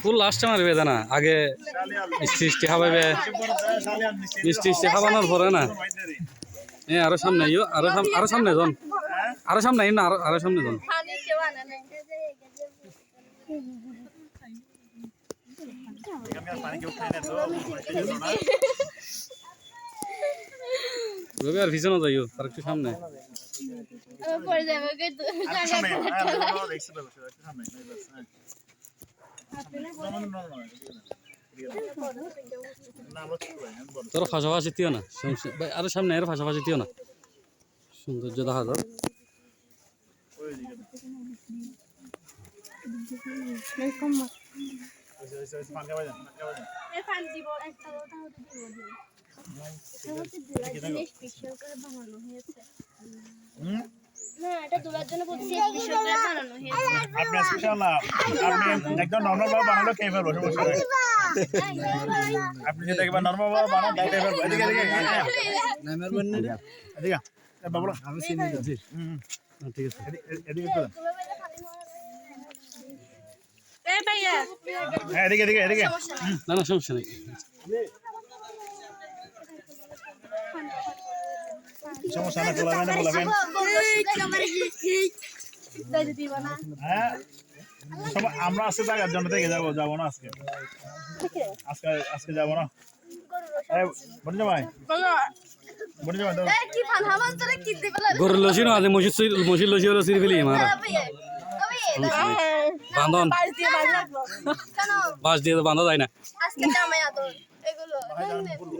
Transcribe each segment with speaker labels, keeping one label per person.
Speaker 1: ফুল লাস্টে মারবে জানা আগে মিষ্টি মিষ্টি খাওয়াবে। মিষ্টি মিষ্টি খাওয়ানোর পরে না। এ আরও সামনে ইয়ো আরও সামনে আরও সামনে জন। আরও সামনে ইন আরও আরও সামনে জন।
Speaker 2: পানি কেউ আনে নাই।
Speaker 1: রবি আর পিছনে যাইও আর একটু সামনে।
Speaker 2: পড়ে যাবে কিন্তু
Speaker 1: তোর পাশাপাশি দিও না আরও সামনে আরও পাশাপাশি দিও না। সৌন্দর্য দেখা যাও
Speaker 2: পানি দিব একটা দিব।
Speaker 3: আপনি যদি একবার নর্মাল ভাবে বানান তাই এদিকে এদিকে এদিকে। বাবুরা আমি চিনি
Speaker 1: হ্যাঁ, ঠিক আছে।
Speaker 3: এদিকে হ্যাঁ এদিকে এদিকে এদিকে।
Speaker 1: না না সমস্যা নেই।
Speaker 3: সমস্যা না খোলাবেন না খোলাবেন
Speaker 2: দিব না
Speaker 3: হ্যাঁ সবাই আমরা আজকে জায়গার জন্য থেকে যাব যাব না আজকে আজকে আজকে যাব না
Speaker 1: গরুর লসি না মসজিদ মসজিদ লসি হলো সিরি ফেলি বান্ধন
Speaker 2: বাড়ি দিয়ে বাড়ি লাগল কেন?
Speaker 1: বাস দিয়ে তো বাঁধা যায় না।
Speaker 2: আজকে জামাই আদর এগুলো।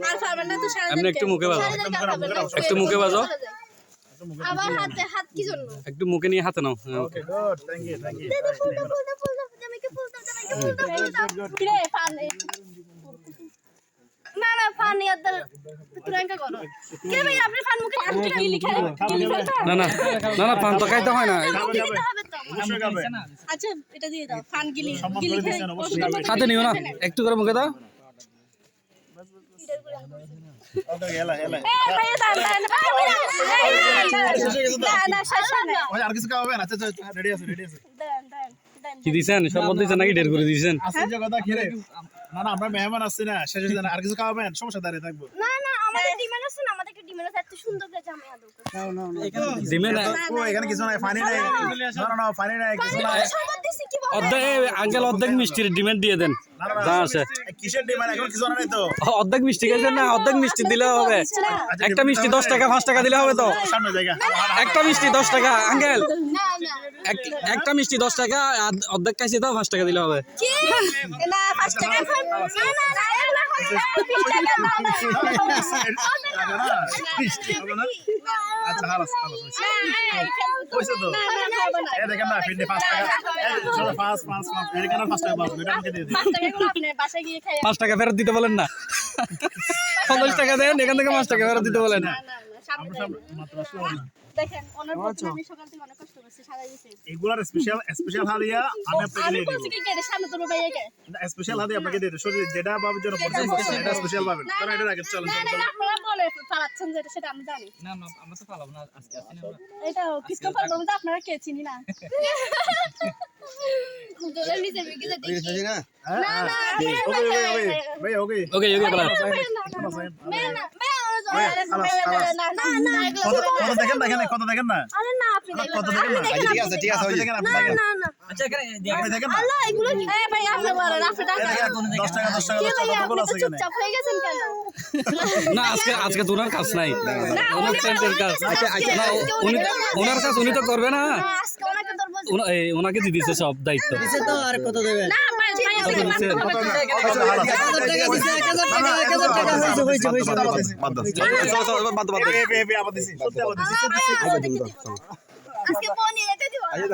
Speaker 2: আর পারবেন না তো সারা
Speaker 1: এমনি একটু মুখে বাজো
Speaker 2: একটু
Speaker 1: মুখে বাজাও।
Speaker 2: আবার হাতে হাত কি জন্য?
Speaker 1: একটু মুখে নিয়ে হাতে নাও।
Speaker 2: না না পান
Speaker 1: তো খাইতে হয় না।
Speaker 2: আচ্ছা এটা দিয়ে দাও ফান গিলি
Speaker 1: হাতে নিও না একটু করে মুখে দাও। কি দিছেন? দিছেন নাকি ঢের করে দিছেন?
Speaker 3: না না আমরা মেহমান আসছি না শেষে আর কিছু খাওয়াবেন? সমস্যা দাঁড়িয়ে থাকব।
Speaker 2: না না আমাদের ডিমান্ড আছে না আমাদেরকে এত সুন্দর করে জামাই আদর করে
Speaker 1: দিমে না?
Speaker 3: ও এখানে কিছু নাই পানি নাই। না না না পানি নাই কিছু নাই।
Speaker 2: সবার দিছি কি বল
Speaker 1: অর্ধেক আঙ্কেল অর্ধেক মিষ্টির ডিমেন্ড দিয়ে দেন।
Speaker 3: না না
Speaker 1: যা আছে।
Speaker 3: কিসের ডিমান্ড? এখন কিছু নাই তো?
Speaker 1: অর্ধেক মিষ্টি খাইছেন না অর্ধেক মিষ্টি দিলে হবে। একটা মিষ্টি দশ টাকা পাঁচ টাকা দিলে হবে তো? একটা মিষ্টি দশ টাকা আঙ্কেল।
Speaker 2: না না।
Speaker 1: এক- একটা মিষ্টি দশ টাকা অর্ধেক খাইছি তো পাঁচ টাকা দিলে হবে।
Speaker 2: না টাকা না না না না না
Speaker 3: না পাঁচ টাকা
Speaker 1: ফেরত দিতে বলেন না। পঞ্চাশ টাকা দেন, এখান থেকে পাঁচ টাকা ফেরত দিতে বলেন।
Speaker 2: না না না সামনে যাই।
Speaker 3: মাত্র আসলো না
Speaker 2: দেখেন ওনার আমি সকাল থেকে অনেক কষ্ট করছি সারা দিয়েছি
Speaker 3: এগুলার স্পেশাল স্পেশাল হাদিয়া আমি আপনাকে দিয়ে দেব
Speaker 2: কি সামনে তোর ভাইয়াকে
Speaker 3: স্পেশাল হাদিয়া আপনাকে দিয়ে দেব শরীর যেটা ভাবের জন্য পছন্দ করছেন এটা স্পেশাল পাবেন কারণ এটা আগে চলেন
Speaker 2: না না না, আপনারা বলে পালাচ্ছেন যেটা সেটা আমি জানি
Speaker 4: না না আমরা তো পালাবো না আজকে আসছি না
Speaker 2: এটা কিসকো পারব না আপনারা কে চিনি না
Speaker 3: হ্যাঁ কত দেখেন না কত দেখেন না?
Speaker 2: আরে না আপনি
Speaker 3: কত দেখেন না?
Speaker 2: ঠিক আছে
Speaker 3: ঠিক আছে দেখেন। আপনি
Speaker 2: না না
Speaker 4: আচ্ছা এখানে
Speaker 3: আপনি দেখেন
Speaker 2: আল্লাহ এগুলো এই ভাই আপনি বলেন আপনি টাকা
Speaker 3: দেখেন, দশ টাকা দশ টাকা
Speaker 2: কি
Speaker 3: দশ টাকা
Speaker 2: ভাই
Speaker 3: আছে এখানে?
Speaker 2: চুপচাপ হয়ে গেছেন কেন?
Speaker 1: না আজকে আজকে তো ওনার কাজ নাই। ওনার ফ্রেন্ডের কাজ।
Speaker 2: আচ্ছা আচ্ছা
Speaker 1: না, উনি ওনার কাজ উনি তো করবে না?
Speaker 2: ওনাকে ধরবো
Speaker 1: উনা- এই, ওনাকে দিয়ে দিছে সব দায়িত্ব।
Speaker 4: তো আর কত দেবে
Speaker 2: না ভাই ভাই
Speaker 1: কত দিও
Speaker 2: আজকে না ফোন নিয়ে যেতে দিব
Speaker 3: আজকে